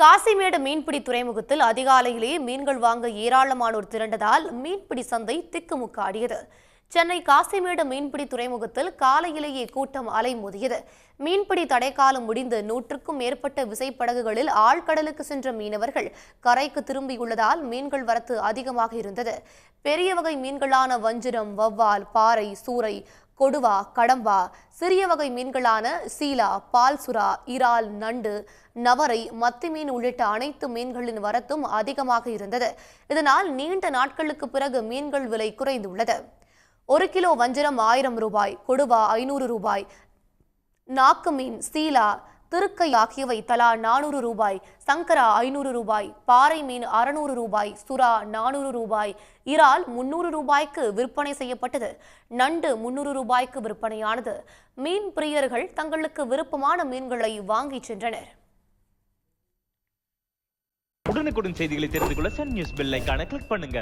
காசிமேடு மீன்பிடி துறைமுகத்தில் அதிகாலையிலேயே மீன்கள் வாங்க ஏராளமானோர் திரண்டதால் மீன்பிடி சந்தை திக்குமுக்காடியது. சென்னை காசிமேடு மீன்பிடி துறைமுகத்தில் காலையிலேயே கூட்டம் அலைமோதியது. மீன்பிடி தடைக்காலம் முடிந்து நூற்றுக்கும் மேற்பட்ட விசைப்படகுகளில் ஆழ்கடலுக்கு சென்ற மீனவர்கள் கரைக்கு திரும்பியுள்ளதால் மீன்கள் வரத்து அதிகமாக இருந்தது. பெரிய வகை மீன்களான வஞ்சிரம் வவ்வால் பாறை சூறை கொடுவா கடம்பா சிறிய வகை மீன்களான சீலா பால்சுறா இறால் நண்டு நவரை மத்தி மீன் உள்ளிட்ட அனைத்து மீன்களின் வரத்தும் அதிகமாக இருந்தது. இதனால் நீண்ட நாட்களுக்கு பிறகு மீன்கள் விலை குறைந்துள்ளது. ஒரு கிலோ வஞ்சிரம் ஆயிரம் ரூபாய் கொடுவா ஐநூறு ரூபாய் நாக்கு மீன் சீலா திருக்கை ஆகியவை தலா நானூறு ரூபாய் சங்கரா ஐநூறு ரூபாய் பாறை மீன் அறுநூறு ரூபாய் சுறா நானூறு ரூபாய் இறால் முன்னூறு ரூபாய்க்கு விற்பனை செய்யப்பட்டது. நண்டு முன்னூறு ரூபாய்க்கு விற்பனையானது. மீன் பிரியர்கள் தங்களுக்கு விருப்பமான மீன்களை வாங்கிச் சென்றனர். உடனுக்குடன் செய்திகளை தெரிந்து கொள்ள சன் நியூஸ் பெல் ஐகானை கிளிக் பண்ணுங்க.